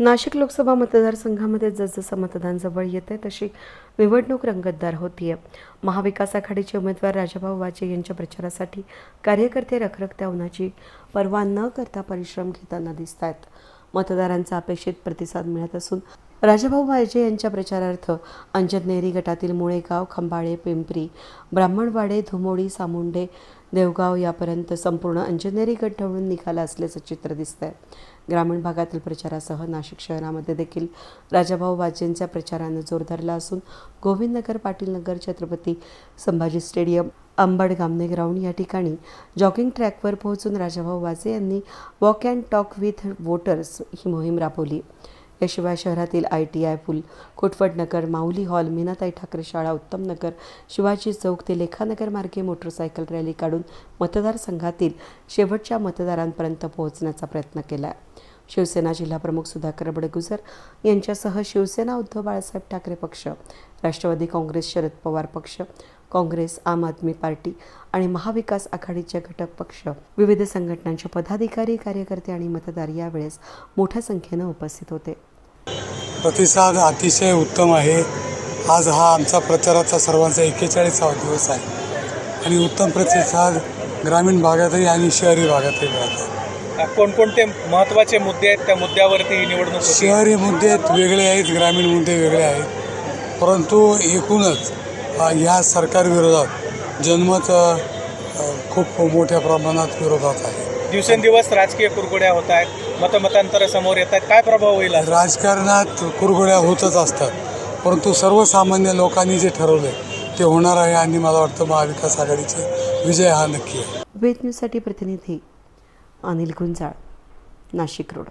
नाशिक लोकसभा मतदारसंघामध्ये जसजसं मतदान जवळ येत आहे तशी निवडणूक रंगतदार होतीये. महाविकास आघाडीचे उमेदवार राजाभाऊ वाजे यांच्या प्रचारासाठी कार्यकर्ते रखरखत्या उन्हाची पर्वा न करता परिश्रम घेताना दिसत आहेत मतदारांचा अपेक्षित प्रतिसाद मिळत असून राजाभाऊ वाजे यांच्या प्रचारार्थ अंजनेरी गटातील मुळेगाव खंबाळे पिंपरी ब्राह्मणवाडे धुमोडी सामुंडे देवगाव यापर्यंत संपूर्ण अंजनेरी गट ढवळून निघाला असल्याचं चित्र दिसतंय. ग्रामीण भागातील प्रचारासह नाशिक शहरामध्ये देखील राजाभाऊ वाजेंच्या प्रचारानं जोर धरला असून गोविंदनगर पाटीलनगर छत्रपती संभाजी स्टेडियम अंबड गामने ग्राउंड या ठिकाणी जॉगिंग ट्रॅकवर पोहोचून राजाभाऊ वाजे यांनी walk and talk with voters ही मोहीम राबवली. याशिवाय शहरातील आय टी आय पूल कोटवड नगर माऊली हॉल मीनाताई ठाकरे शाळा उत्तम नगर शिवाजी चौक ते लेखानगर मार्गे मोटरसायकल रॅली काढून मतदारसंघातील शेवटच्या मतदारांपर्यंत पोहोचण्याचा प्रयत्न केला आहे शिवसेना जिल्हाप्रमुख सुधाकर बडगुजर यांच्यासह शिवसेना उद्धव बाळासाहेब ठाकरे पक्ष राष्ट्रवादी काँग्रेस शरद पवार पक्ष काँग्रेस आम आदमी पार्टी आणि महाविकास आघाडीचे घटक पक्ष विविध संघटनांचे पदाधिकारी कार्यकर्ते आणि मतदार यावेळेस मोठ्या संख्येनं उपस्थित होते. प्रतिसाद अतिशय उत्तम आहे. आज हा आमचा प्रचाराचा सर्वांचा एक्केचाळीसावा दिवस आहे. आणि उत्तम प्रतिसाद ग्रामीण भागातही आणि शहरी भागातही मिळत आहे कोणकोणते महत्त्वाचे मुद्दे आहेत? त्या मुद्द्यावरती ही निवडणूक शहरी मुद्दे वेगळे आहेत ग्रामीण मुद्दे वेगळे आहेत. परंतु एकूणच ह्या सरकारविरोधात जनमत खूप मोठ्या प्रमाणात विरोधात आहे. दिवसेंदिवस राजकीय कुरघोड्या होत आहेत. मतमतांतर समोर येत आहेत काय प्रभाव होईल आज? राजकारणात कुरघोड्या होतच असतात. परंतु सर्वसामान्य लोकांनी जे ठरवले ते होणार आहे आणि मला वाटतं महाविकास आघाडीचे विजय हा नक्की आहे. वेद न्यूजसाठी प्रतिनिधी अनिल गुंजाळ नाशिक रोड.